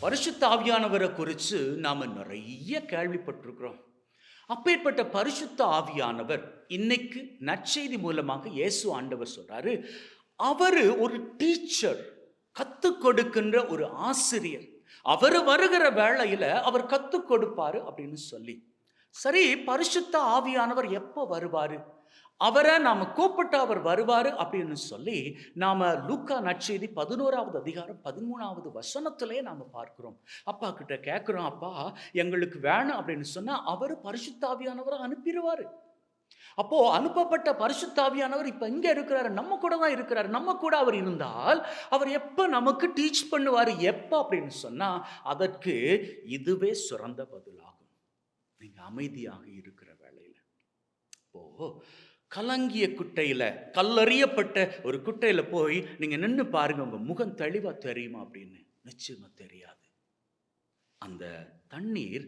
பரிசுத்த ஆவியானவரை குறித்து நாம் நிறைய கேள்விப்பட்டிருக்கிறோம். அப்பேற்பட்ட பரிசுத்த ஆவியானவர் இன்னைக்கு நற்செய்தி மூலமாக இயேசு ஆண்டவர் சொல்றாரு. அவர் ஒரு டீச்சர் கற்றுக் கொடுக்கின்ற ஒரு ஆசிரியர். அவர் வருகிற வேளையில் அவர் கற்றுக் கொடுப்பாரு அப்படின்னு சொல்லி. சரி பரிசுத்த ஆவியானவர் எப்போ வருவார்? அவரை நாம் கூப்பிட்டு அவர் வருவார் அப்படின்னு சொல்லி நாம் லூக்கா நற்செய்தி பதினோராவது அதிகாரம் பதிமூணாவது வசனத்திலே நாம் பார்க்குறோம். அப்பா கிட்ட கேட்குறோம் அப்பா எங்களுக்கு வேணும் அப்படின்னு சொன்னால் அவர் பரிசுத்தாவியானவரை அனுப்பிடுவார். அப்போ அனுப்பப்பட்ட பரிசுத்தாவியானவர் இப்போ இங்கே இருக்கிறாரு நம்ம கூட தான் இருக்கிறாரு நம்ம கூட அவர் இருந்தால் அவர் எப்போ நமக்கு டீச் பண்ணுவார் எப்போ அப்படின்னு சொன்னால் அதற்கு இதுவே சிறந்த பதிலாகும். நீங்கள் அமைதியாக இருக்கிற வேலையில் இப்போ கலங்கிய குட்டையில் கல்லறியப்பட்ட ஒரு குட்டையில் போய் நீங்கள் நின்று பாருங்கள் உங்கள் முகம் தெளிவாக தெரியுமா அப்படின்னு. நிச்சயமாக தெரியாது. அந்த தண்ணீர்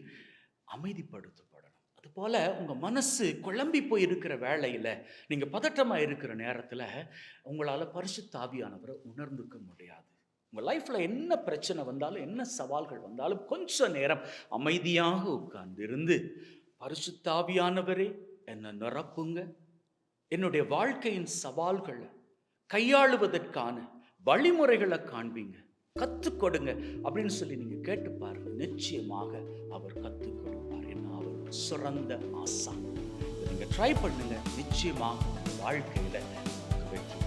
அமைதிப்படுத்தப்படணும். அதுபோல் உங்கள் மனசு குழம்பி போய் இருக்கிற வேலையில் நீங்கள் பதட்டமாக இருக்கிற நேரத்தில் உங்களால் பரிசு தாவியானவரை உணர்ந்துக்க முடியாது. உங்கள் லைஃப்பில் என்ன பிரச்சனை வந்தாலும் என்ன சவால்கள் வந்தாலும் கொஞ்ச நேரம் அமைதியாக உட்கார்ந்திருந்து பரிசுத்தாவியானவரே என்னை நிரப்புங்க. என்னுடைய வாழ்க்கையின் சவால்களை கையாளுவதற்கான வழிமுறைகளை காண்பீங்க. கற்றுக் கொடுங்க அப்படின்னு சொல்லி நீங்கள் கேட்டு பாருங்க. நிச்சயமாக அவர் கற்றுக் கொடுப்பார். என்ன அவர் சிறந்த ஆசான். நீங்கள் ட்ரை பண்ணுங்க. நிச்சயமாக வாழ்க்கையில் வாழ்க்கையில வெற்றி